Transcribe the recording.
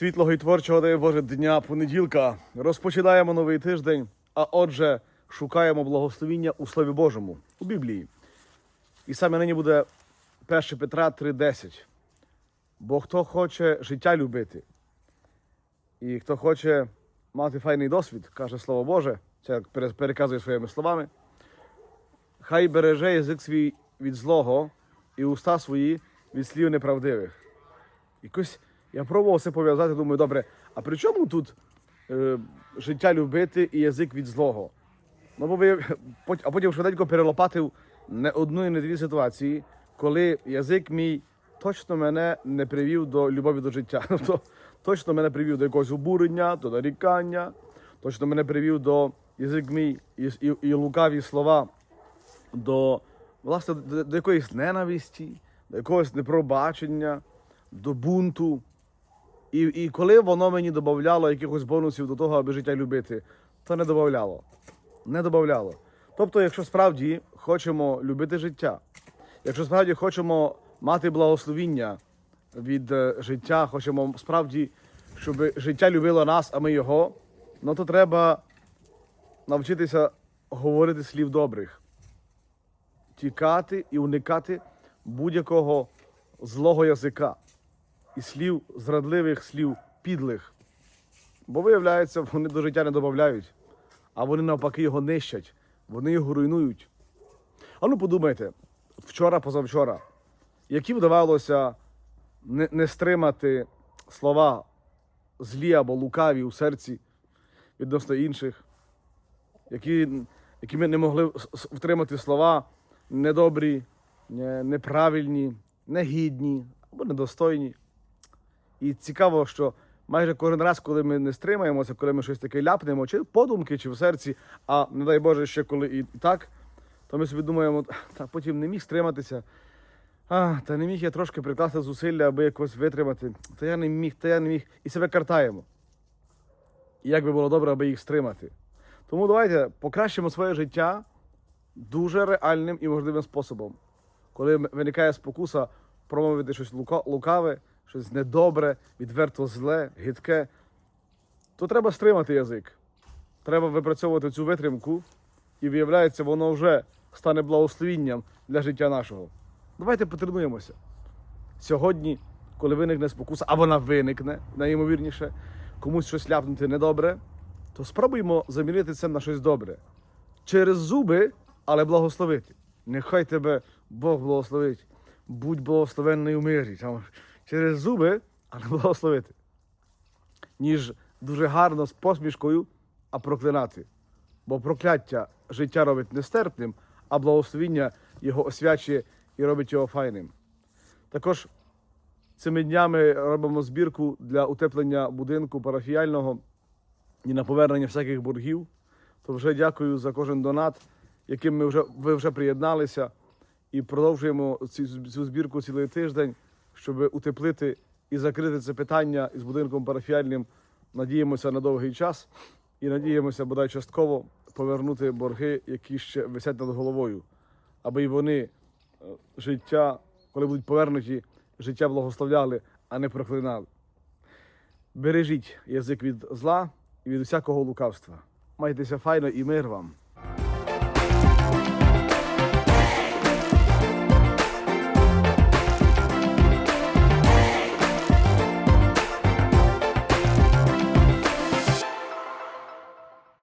Світлого і творчого дай Боже дня понеділка. Розпочинаємо новий тиждень, а отже, шукаємо благословіння у Слові Божому у Біблії. І саме нині буде 1 Петра 3:10. Бо хто хоче життя любити, і хто хоче мати файний досвід, каже Слово Боже, це я пере- переказую своїми словами. Хай береже язик свій від злого і уста свої від слів неправдивих. Якось я пробував це пов'язати, думаю, добре, а при чому тут е, життя любити і язик від злого? Ну, бо ви, а потім швиденько перелопатив не одну і не дві ситуації, коли язик мій точно мене не привів до любові до життя. Тобто точно мене привів до якогось обурення, до нарікання, точно мене привів до язик мій і, і, і лукаві слова до, власне, до, до якоїсь ненависті, до якогось непробачення, до бунту. І, і коли воно мені додавало якихось бонусів до того, аби життя любити, то не додавало. Не додавало. Тобто, якщо справді хочемо любити життя, якщо справді хочемо мати благословіння від е, життя, хочемо справді, щоб життя любило нас, а ми його, ну то треба навчитися говорити слів добрих тікати і уникати будь-якого злого язика і слів, зрадливих слів, підлих. Бо виявляється, вони до життя не додають, а вони навпаки його нищать, вони його руйнують. А ну подумайте, вчора, позавчора, які вдавалося не, не стримати слова злі або лукаві у серці відносно інших, які, які ми не могли втримати слова недобрі, неправильні, негідні або недостойні. І цікаво, що майже кожен раз, коли ми не стримаємося, коли ми щось таке ляпнемо, чи подумки, чи в серці, а не дай Боже, ще коли і так, то ми собі думаємо, та потім не міг стриматися. А, та не міг я трошки прикласти зусилля, аби якось витримати. Та я не міг, та я не міг. І себе картаємо. І як би було добре, аби їх стримати. Тому давайте покращимо своє життя дуже реальним і можливим способом. Коли виникає спокуса промовити щось лука- лукаве, щось недобре, відверто зле, гидке, то треба стримати язик. Треба випрацьовувати цю витримку, і виявляється, воно вже стане благословінням для життя нашого. Давайте потренуємося. Сьогодні, коли виникне спокуса, а вона виникне, найімовірніше, комусь щось ляпнути недобре, то спробуємо замінити це на щось добре. Через зуби, але благословити. Нехай тебе Бог благословить. Будь благословенний у мирі. Через зуби, але благословити. Ніж дуже гарно з посмішкою, а проклинати. Бо прокляття життя робить нестерпним, а благословіння його освячує і робить його файним. Також цими днями робимо збірку для утеплення будинку парафіяльного і на повернення всяких боргів. То вже дякую за кожен донат, яким ми вже, ви вже приєдналися, і продовжуємо цю, цю збірку цілий тиждень, щоб утеплити і закрити це питання із будинком парафіяльним. Надіємося на довгий час і надіємося, бодай частково повернути борги, які ще висять над головою, аби й вони е, життя, коли будуть повернуті, життя благословляли, а не проклинали. Бережіть язик від зла і від усякого лукавства. Майтеся файно і мир вам.